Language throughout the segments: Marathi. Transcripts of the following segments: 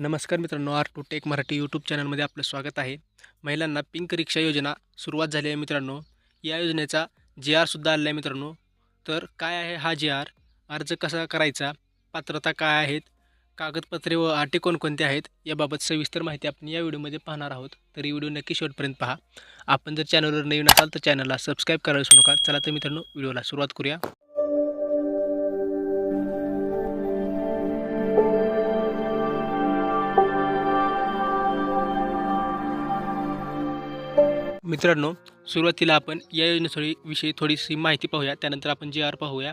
नमस्कार मित्रांनो R two tech Marathi YouTube चॅनलमध्ये आपलं स्वागत आहे. महिलांना पिंक रिक्षा योजना सुरुवात झाली आहे मित्रांनो. या योजनेचा जी आरसुद्धा आलेला आहे मित्रांनो. तर काय आहे हा जी आर अर्ज कसा करायचा? पात्रता काय आहेत? कागदपत्रे व आटे कोणकोणते आहेत? याबाबत सविस्तर माहिती आपण या व्हिडिओमध्ये पाहणार आहोत. तर ही व्हिडिओ नक्की शेवटपर्यंत पहा. आपण जर चॅनलवर नवीन असाल तर चॅनलला सबस्क्राईब करायला विसरू नका. चला तर मित्रांनो व्हिडिओला सुरुवात करूया. मित्रांनो सुरुवातीला आपण या योजनेविषयी थोडीशी माहिती पाहूया. त्यानंतर आपण जी आर पाहूया.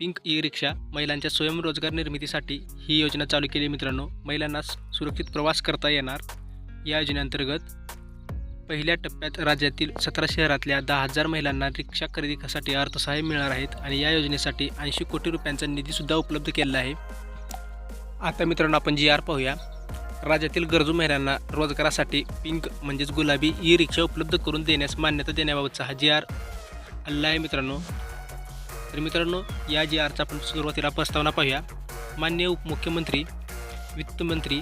पिंक ई रिक्षा महिलांच्या स्वयंरोजगार निर्मितीसाठी ही योजना चालू केली मित्रांनो. महिलांना सुरक्षित प्रवास करता येणार. या योजनेअंतर्गत पहिल्या टप्प्यात राज्यातील सतरा शहरातल्या दहा हजार महिलांना रिक्षा खरेदीसाठी अर्थसहाय्य मिळणार आहेत आणि या योजनेसाठी ऐंशी कोटी रुपयांचा निधीसुद्धा उपलब्ध केलेला आहे. आता मित्रांनो आपण जी आर पाहूया. राज्यातील गरजू महिलांना रोजगारासाठी पिंक म्हणजेच गुलाबी ई रिक्षा उपलब्ध करून देण्यास मान्यता देण्याबाबतचा हा जी आर हल्ला आहे मित्रांनो. तर मित्रांनो या जी आरचा आपण सुरुवातीला प्रस्तावना पाहूया. मान्य उपमुख्यमंत्री वित्तमंत्री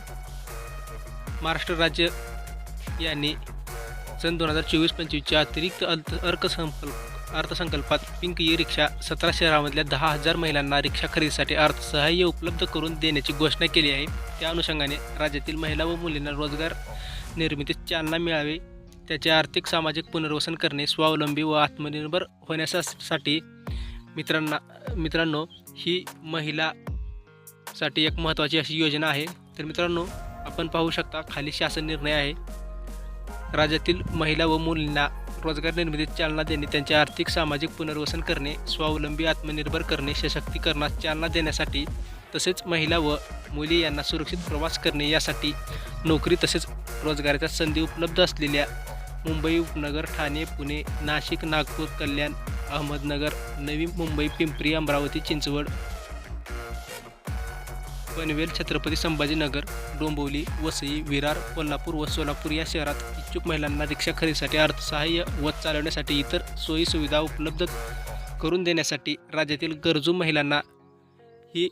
महाराष्ट्र राज्य यांनी सन दोन हजार चोवीस पंचवीसच्या अतिरिक्त अर्थ अर्थसंकल्प अर्थसंकल्पात पिंक ई रिक्षा सतरा शहरामधल्या दहा हजार महिलांना रिक्षा खरेदीसाठी अर्थसहाय्य उपलब्ध करून देण्याची घोषणा केली आहे. त्या अनुषंगाने राज्यातील महिला व मुलींना रोजगार निर्मितीत चालना मिळावी त्याचे आर्थिक सामाजिक पुनर्वसन करणे स्वावलंबी व आत्मनिर्भर होण्यासाठी मित्रांना मित्रांनो ही महिलासाठी एक महत्त्वाची अशी योजना आहे. तर मित्रांनो आपण पाहू शकता खाली शासन निर्णय आहे. राज्यातील महिला व मुलींना रोजगार निर्मितीत चालना देणे त्यांचे आर्थिक सामाजिक पुनर्वसन करणे स्वावलंबी आत्मनिर्भर करणे सशक्तीकरणास चालना देण्यासाठी तसेच महिला व मुली यांना सुरक्षित प्रवास करणे यासाठी नोकरी तसेच रोजगाराच्या संधी उपलब्ध असलेल्या मुंबई उपनगर ठाणे पुणे नाशिक नागपूर कल्याण अहमदनगर नवी मुंबई पिंपरी अमरावती चिंचवड पनवेल छत्रपती संभाजीनगर डोंबिवली वसई विरार कोल्हापूर व सोलापूर या शहरात इच्छुक महिलांना रिक्षा खरेदीसाठी अर्थसहाय्य व चालवण्यासाठी इतर सोयीसुविधा उपलब्ध करून देण्यासाठी राज्यातील गरजू महिलांना ही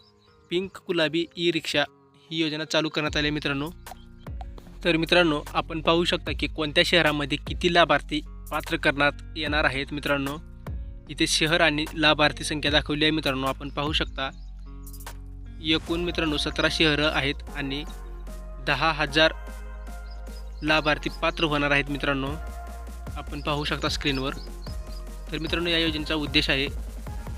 पिंक गुलाबी ई रिक्षा ही योजना चालू करण्यात आली आहे मित्रांनो. तर मित्रांनो आपण पाहू शकता की कोणत्या शहरामध्ये किती लाभार्थी पात्र करण्यात येणार आहेत मित्रांनो? इथे शहर आणि लाभार्थी संख्या दाखवली आहे मित्रांनो. आपण पाहू शकता एकूण मित्रांनो सतरा शहरं आहेत आणि दहा हजार लाभार्थी पात्र होणार आहेत मित्रांनो. आपण पाहू शकता स्क्रीनवर. तर मित्रांनो या योजनेचा उद्देश आहे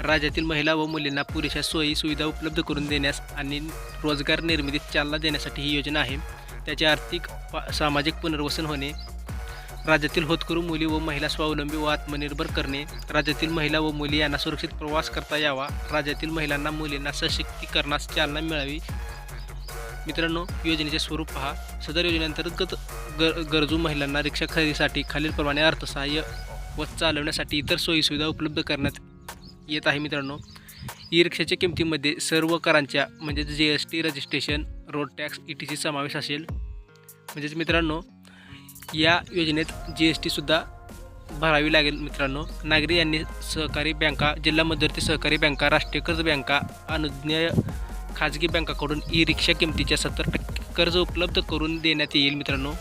राज्यातील महिला व मुलींना पुरेशा सोयी सुविधा उपलब्ध करून देण्यास आणि रोजगार निर्मितीत चालना देण्यासाठी ही योजना आहे. त्याचे आर्थिक पा सामाजिक पुनर्वसन होणे राज्यातील होतकरू मुली व महिला स्वावलंबी व आत्मनिर्भर करणे राज्यातील महिला व मुली यांना सुरक्षित प्रवास करता यावा राज्यातील महिलांना मुलींना सशक्तीकरणास चालना मिळावी. मित्रांनो योजनेचे स्वरूप पहा. सदर योजनेअंतर्गत गर गरजू महिलांना रिक्षा खरेदीसाठी खालीलप्रमाणे अर्थसहाय्य व चालवण्यासाठी इतर सोयीसुविधा उपलब्ध करण्यात येत आहे मित्रांनो. ई रिक्षाच्या किमतीमध्ये सर्व करांच्या म्हणजेच G S T registration road tax E टीची समावेश असेल. म्हणजेच मित्रांनो या योजनेत जी एस टीसुद्धा भरावी लागेल मित्रांनो. नागरी यांनी सहकारी बँका जिल्हा मध्यवर्ती सहकारी बँका राष्ट्रीय कर्ज बँका अनुज्ञेय खाजगी बँकाकडून ई रिक्षा किमतीच्या सत्तर टक्के कर्ज उपलब्ध करून देण्यात येईल मित्रांनो.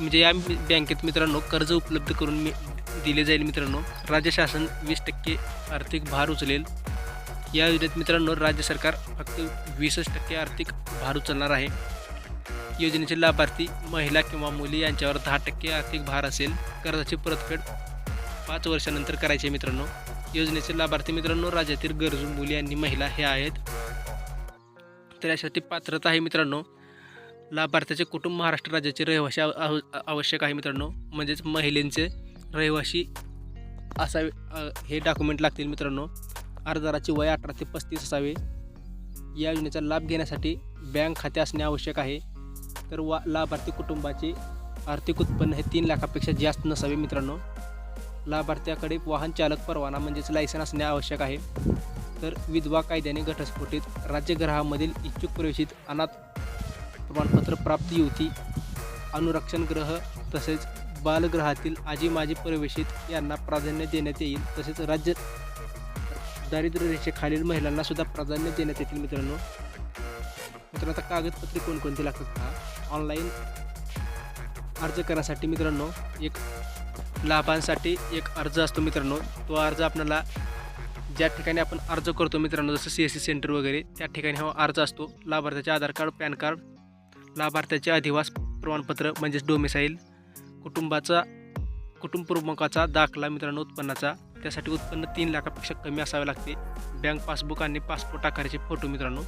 म्हणजे या बँकेत मित्रांनो कर्ज उपलब्ध करून दिले जाईल मित्रांनो. राज्य शासन वीस टक्के आर्थिक भार उचलेल. या योजनेत मित्रांनो राज्य सरकार फक्त वीसच टक्के आर्थिक भार उचलणार आहे. योजनेचे लाभार्थी महिला किंवा मुली यांच्यावर दहा टक्के आर्थिक भार असेल. कर्जाची परतफेड पाच वर्षानंतर करायचे मित्रांनो. योजनेचे लाभार्थी मित्रांनो राज्यातील गरजू मुली आणि महिला हे आहेत. तर यासाठी पात्रता आहे मित्रांनो. लाभार्थ्याचे कुटुंब महाराष्ट्र राज्याचे रहिवाशी आव- आवश्यक आहे मित्रांनो. म्हणजेच महिलेंचे रहिवासी असावे हे डॉक्युमेंट लागतील मित्रांनो. अर्जदाराचे वय अठरा ते पस्तीस असावे. या योजनेचा लाभ घेण्यासाठी बँक खाते असणे आवश्यक आहे. तर वा लाभार्थी कुटुंबाचे आर्थिक उत्पन्न हे तीन लाखापेक्षा जास्त नसावे मित्रांनो. लाभार्थ्याकडे वाहन चालक परवाना म्हणजेच लायसन असणे आवश्यक आहे. तर विधवा कायद्याने घटस्फोटित राज्यगृहामधील इच्छुक प्रवेशित अनाथ प्रमाणपत्र प्राप्त युवती अनुरक्षण ग्रह तसेच बालगृहातील आजी माजी प्रवेशित यांना प्राधान्य देण्यात येईल. तसेच राज्य दारिद्र्य रेषेखालील महिलांना सुद्धा प्राधान्य देण्यात येतील मित्रांनो. मित्रांनो आता कागदपत्रे कोणकोणती लागतात? का ऑनलाईन अर्ज करण्यासाठी मित्रांनो एक लाभांसाठी एक अर्ज असतो मित्रांनो. तो अर्ज आपल्याला ज्या ठिकाणी आपण अर्ज करतो मित्रांनो जसं सी एस सी सेंटर वगैरे त्या ठिकाणी हा अर्ज असतो. लाभार्थ्याचे आधार कार्ड पॅन कार्ड लाभार्थ्याचे अधिवास प्रमाणपत्र म्हणजेच डोमिसाईल कुटुंबाचा कुटुंब प्रमुखाचा दाखला मित्रांनो उत्पन्नाचा. त्यासाठी उत्पन्न तीन लाखापेक्षा कमी असावे लागते. बँक पासबुक आणि पासपोर्ट आकाराचे फोटो मित्रांनो.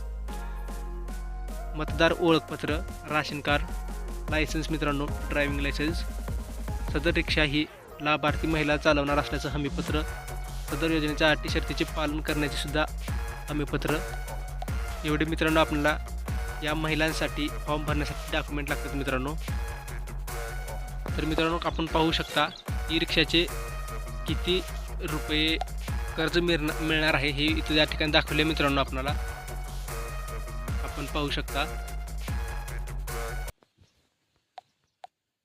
मतदार ओळखपत्र राशन कार्ड लायसन्स मित्रांनो ड्रायव्हिंग लायसन्स. सदर रिक्षा ही लाभार्थी महिला चालवणार असल्याचं हमीपत्र. सदर योजनेच्या अटी शर्तीचे पालन करण्याचे सुद्धा हमीपत्र. एवढे मित्रांनो आपल्याला या महिलांसाठी फॉर्म भरण्यासाठी डॉक्युमेंट लागतात मित्रांनो. तर मित्रांनो आपण पाहू शकता ई रिक्षाचे किती रुपये कर्ज मिळणार मिळणार आहे हे इथं या ठिकाणी दाखवले मित्रांनो आपल्याला. आपण पाहू शकता.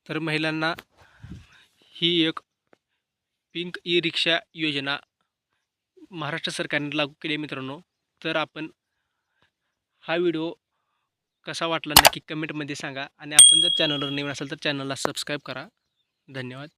तर महिलांना ही एक पिंक ई रिक्षा योजना महाराष्ट्र सरकारने लागू केली आहे मित्रांनो. तर आपण हा व्हिडिओ कसा वाटला नक्की कमेंटमध्ये सांगा आणि आपण जर चॅनलवर नवीन असाल तर चॅनलला सबस्क्राईब करा. धन्यवाद.